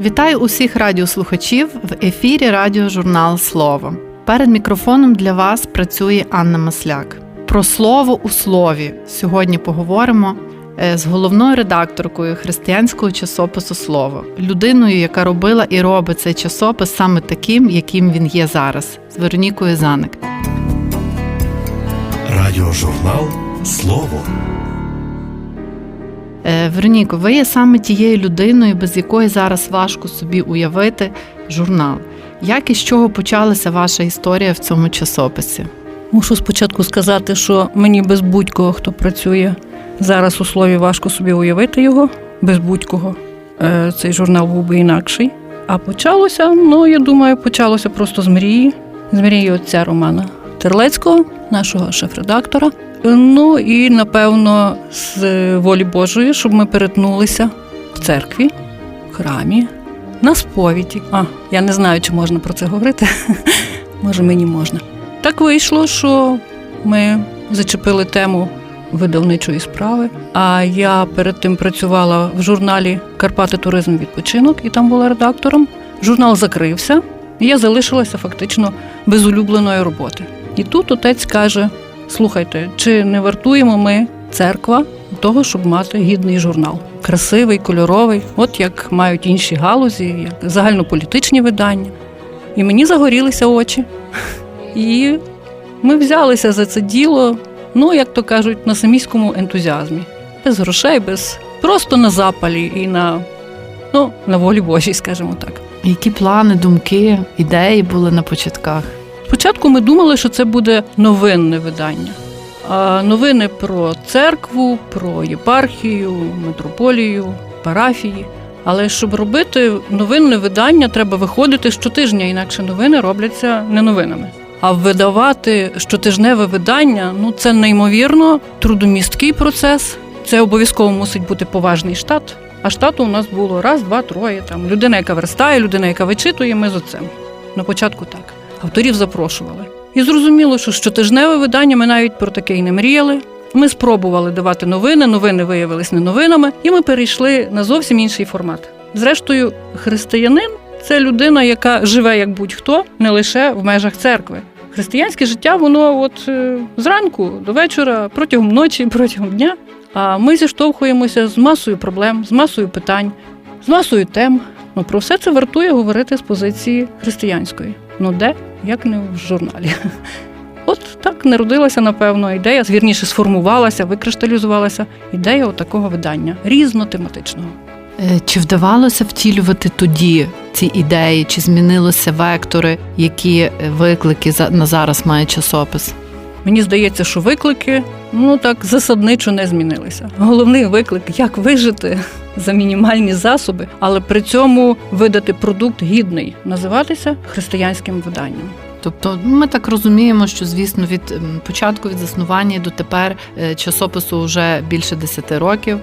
Вітаю усіх радіослухачів в ефірі радіожурнал Слово. Перед мікрофоном для вас працює Анна Масляк. Про слово у слові сьогодні поговоримо е, з головною редакторкою християнського часопису Слово, людиною, яка робила і робить цей часопис саме таким, яким він є зараз, з Веронікою Заник. Радіожурнал Слово. Е, Вероніко, ви є саме тією людиною, без якої зараз важко собі уявити журнал. Як і з чого почалася ваша історія в цьому часописі? Мушу спочатку сказати, що мені без будь-кого, хто працює зараз у слові, важко собі уявити його. Без будь-кого Е, цей журнал був би інакший. А почалося, ну я думаю, почалося просто з мрії, з мрії отця Романа Терлецького, нашого шеф-редактора. Ну і напевно з волі Божої, щоб ми перетнулися в церкві, в храмі, на сповіді. А, я не знаю, чи можна про це говорити. Може, мені можна. Так вийшло, що ми зачепили тему видавничої справи. А я перед тим працювала в журналі Карпати Туризм Відпочинок і там була редактором. Журнал закрився, і я залишилася фактично без улюбленої роботи. І тут отець каже: слухайте, чи не вартуємо ми церква того, щоб мати гідний журнал? Красивий, кольоровий, от як мають інші галузі, як загальнополітичні видання. І мені загорілися очі. І ми взялися за це діло, ну, як то кажуть, на самійському ентузіазмі. Без грошей, без просто на запалі і на, ну, на волі Божій, скажімо так. Які плани, думки, ідеї були на початках? Спочатку ми думали, що це буде новинне видання. Новини про церкву, про єпархію, митрополію, парафії. Але щоб робити новинне видання, треба виходити щотижня, інакше новини робляться не новинами. А видавати щотижневе видання ну це неймовірно трудомісткий процес. Це обов'язково мусить бути поважний штат. А штату у нас було раз, два, троє. Там людина, яка верстає, людина, яка вичитує, ми з оцем. На початку так. Авторів запрошували. І зрозуміло, що щотижневе видання ми навіть про таке й не мріяли. Ми спробували давати новини, новини виявились не новинами, і ми перейшли на зовсім інший формат. Зрештою, християнин це людина, яка живе як будь-хто, не лише в межах церкви. Християнське життя, воно от е, зранку до вечора, протягом ночі, протягом дня. А ми зіштовхуємося з масою проблем, з масою питань, з масою тем. Ну про все це вартує говорити з позиції християнської. Ну де, як не в журналі. От так народилася, напевно, ідея, вірніше сформувалася, викришталізувалася ідея такого видання різнотематичного. Е, Чи вдавалося втілювати тоді ці ідеї, чи змінилися вектори, які е, виклики на зараз має часопис? Мені здається, що виклики ну так засадничо не змінилися. Головний виклик як вижити за мінімальні засоби, але при цьому видати продукт гідний, називатися християнським виданням. Тобто, ми так розуміємо, що звісно від початку від заснування до тепер е, часопису вже більше 10 років.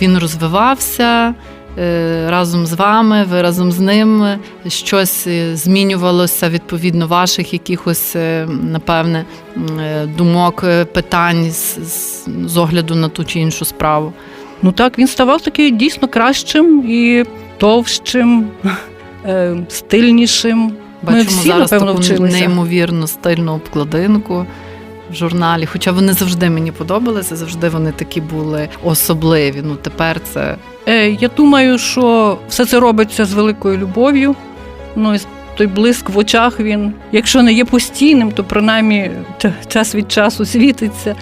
Він розвивався. Е, Разом з вами, ви разом з ним щось е, змінювалося відповідно ваших якихось, е, напевне, думок, питань з, з, з огляду на ту чи іншу справу. Ну так, він ставав такий дійсно кращим і товщим, стильнішим. Бачимо всі, зараз напевно, таку вчилися. неймовірно стильну обкладинку в журналі. Хоча вони завжди мені подобалися, завжди вони такі були особливі. Ну тепер це Я думаю, що все це робиться з великою любов'ю. Ну, і той блиск в очах він, якщо не є постійним, то принаймні час від часу світиться.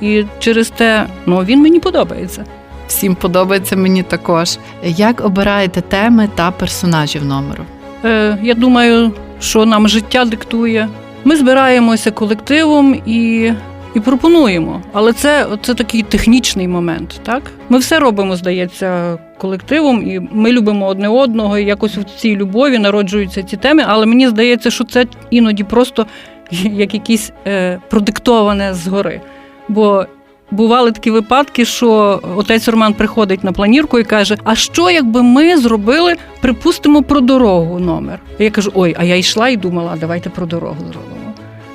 І через те ну, він мені подобається. всім подобається мені також. Як обираєте теми та персонажів номеру? Е, Я думаю, що нам життя диктує. Ми збираємося колективом і, і пропонуємо. Але це, це такий технічний момент. Так? Ми все робимо, здається, колективом, і ми любимо одне одного, і якось в цій любові народжуються ці теми. Але мені здається, що це іноді просто як якісь е, продиктоване згори. Бо бували такі випадки, що отець Роман приходить на планірку і каже: А що, якби ми зробили, припустимо, про дорогу номер? Я кажу: ой, а я йшла і думала, давайте про дорогу зробимо.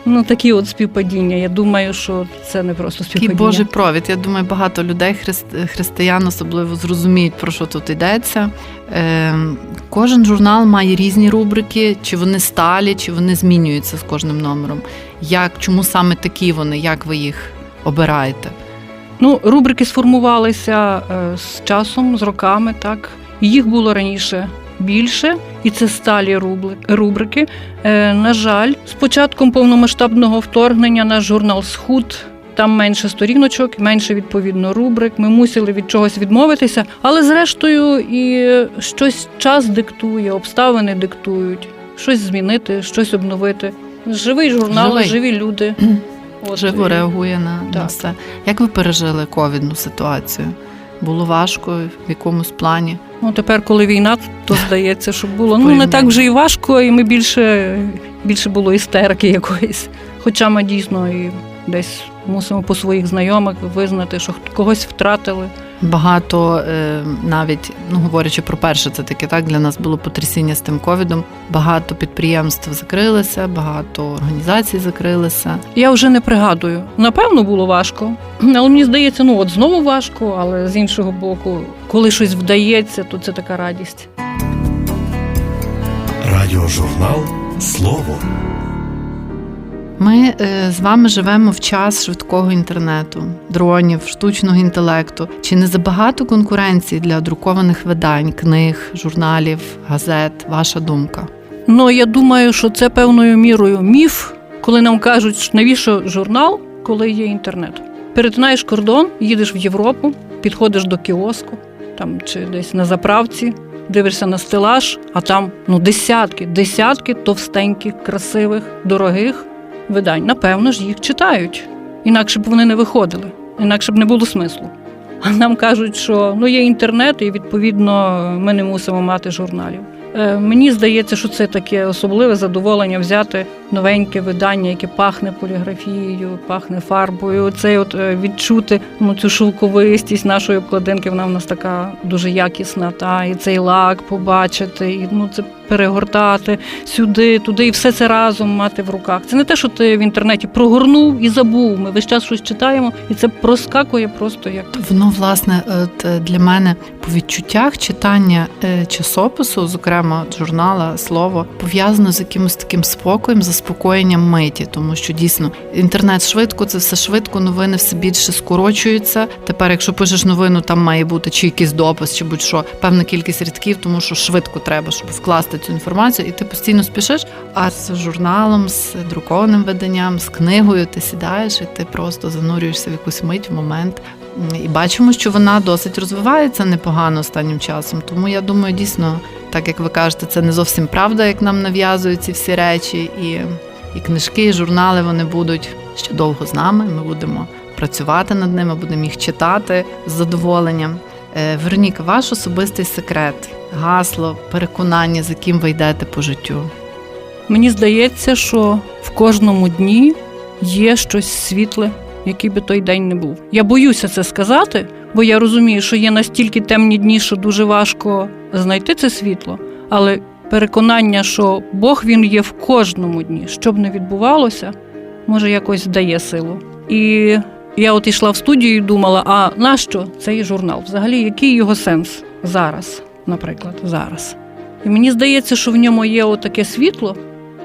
Ну, такі от співпадіння. Я думаю, що це не просто Такий співпадіння. Божий провід. Я думаю, багато людей, христ- християн особливо зрозуміють, про що тут йдеться. Е, кожен журнал має різні рубрики, чи вони сталі, чи вони змінюються з кожним номером. Як, чому саме такі вони, як ви їх обираєте? Ну, рубрики сформувалися е, з часом, з роками, так. Їх було раніше більше, і це сталі рубрики. Е, на жаль, з початком повномасштабного вторгнення наш журнал Схуд. Там менше сторіночок, менше відповідно рубрик. Ми мусили від чогось відмовитися, але зрештою і щось час диктує, обставини диктують, щось змінити, щось обновити. Живий журнал, Живий. живі люди. От, Живо і- реагує на, на все. Як ви пережили ковідну ситуацію? Було важко в якомусь плані? Ну, тепер, коли війна, то здається, що було ну не так вже і важко, і ми більше, більше було істерики якоїсь. Хоча ми дійсно і десь мусимо по своїх знайомих визнати, що когось втратили. Багато е, навіть ну говорячи про перше, це таке так для нас було потрясіння з тим ковідом. Багато підприємств закрилися, багато організацій закрилися. Я вже не пригадую. Напевно, було важко. Але мені здається, ну от знову важко, але з іншого боку, коли щось вдається, то це така радість. Радіожурнал Слово. Ми е, з вами живемо в час швидкого інтернету, дронів, штучного інтелекту. Чи не забагато конкуренції для друкованих видань, книг, журналів, газет? Ваша думка? Ну, я думаю, що це певною мірою міф, коли нам кажуть, що навіщо журнал, коли є інтернет. Перетинаєш кордон, їдеш в Європу, підходиш до кіоску там чи десь на заправці, дивишся на стелаж, а там ну десятки, десятки товстеньких, красивих, дорогих видань. Напевно ж, їх читають. Інакше б вони не виходили, інакше б не було смислу. А нам кажуть, що ну є інтернет, і відповідно ми не мусимо мати журналів. Е, Мені здається, що це таке особливе задоволення взяти новеньке видання, яке пахне поліграфією, пахне фарбою. Це от е, відчути ну, цю шовковистість нашої обкладинки. Вона в нас така дуже якісна. Та і цей лак побачити, і ну це перегортати сюди, туди, і все це разом мати в руках. Це не те, що ти в інтернеті прогорнув і забув. Ми весь час щось читаємо, і це проскакує просто як Воно, власне, от е, для мене по відчуттях читання е, часопису, зокрема журнала, слово, пов'язано з якимось таким спокоєм, заспокоєнням миті, тому що дійсно інтернет швидко, це все швидко, новини все більше скорочуються. Тепер, якщо пишеш новину, там має бути чи якийсь допис, чи будь-що, певна кількість рядків, тому що швидко треба, щоб вкласти цю інформацію, і ти постійно спішиш. А з журналом, з друкованим виданням, з книгою ти сідаєш і ти просто занурюєшся в якусь мить, в момент. І бачимо, що вона досить розвивається непогано останнім часом. Тому я думаю, дійсно, так як ви кажете, це не зовсім правда, як нам нав'язують ці всі речі. І, і книжки, і журнали вони будуть ще довго з нами. Ми будемо працювати над ними, будемо їх читати з задоволенням. Е, Вероніка, ваш особистий секрет, гасло, переконання, з яким ви йдете по життю. Мені здається, що в кожному дні є щось світле, який би той день не був. Я боюся це сказати, бо я розумію, що є настільки темні дні, що дуже важко знайти це світло, але переконання, що Бог він є в кожному дні, що б не відбувалося, може якось дає силу. І я от йшла в студію і думала: а нащо цей журнал? Взагалі, який його сенс зараз, наприклад, зараз? І мені здається, що в ньому є отаке світло,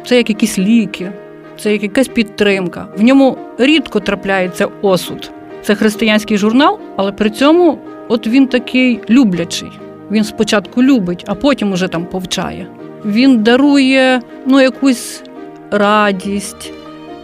це як якісь ліки, це як якась підтримка. В ньому рідко трапляється осуд. Це християнський журнал, але при цьому от він такий люблячий. Він спочатку любить, а потім уже там повчає. Він дарує ну, якусь радість,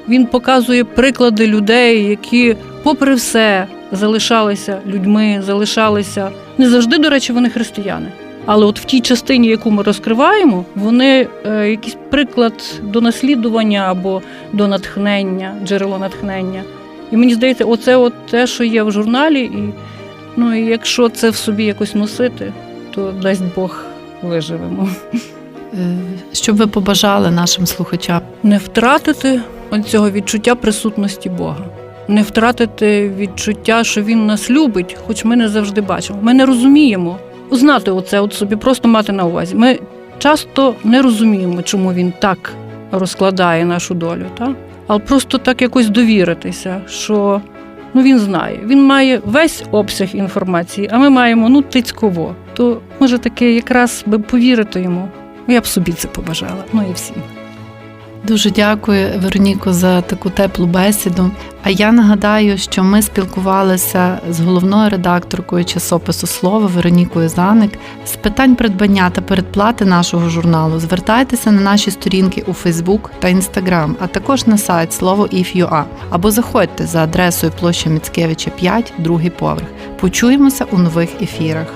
він показує приклади людей, які, попри все, залишалися людьми, залишалися не завжди, до речі, вони християни. Але от в тій частині, яку ми розкриваємо, вони е, якийсь приклад до наслідування або до натхнення, джерело натхнення. І мені здається, оце от те, що є в журналі, і ну і якщо це в собі якось носити, то дасть Бог виживемо. Е, Що ви побажали нашим слухачам? Не втратити цього відчуття присутності Бога, не втратити відчуття, що Він нас любить, хоч ми не завжди бачимо. Ми не розуміємо. Знати оце от собі, просто мати на увазі. Ми часто не розуміємо, чому він так розкладає нашу долю. Та? але просто так якось довіритися, що ну, він знає. Він має весь обсяг інформації, а ми маємо ну тицьково. То може таке якраз би повірити йому. Я б собі це побажала. Ну і всім. Дуже дякую, Вероніко, за таку теплу бесіду. А я нагадаю, що ми спілкувалися з головною редакторкою часопису Слово Веронікою Заник з питань придбання та передплати нашого журналу. Звертайтеся на наші сторінки у Фейсбук та Інстаграм, а також на сайт слово If.ua. або заходьте за адресою площа Міцкевича 5, другий поверх. Почуємося у нових ефірах.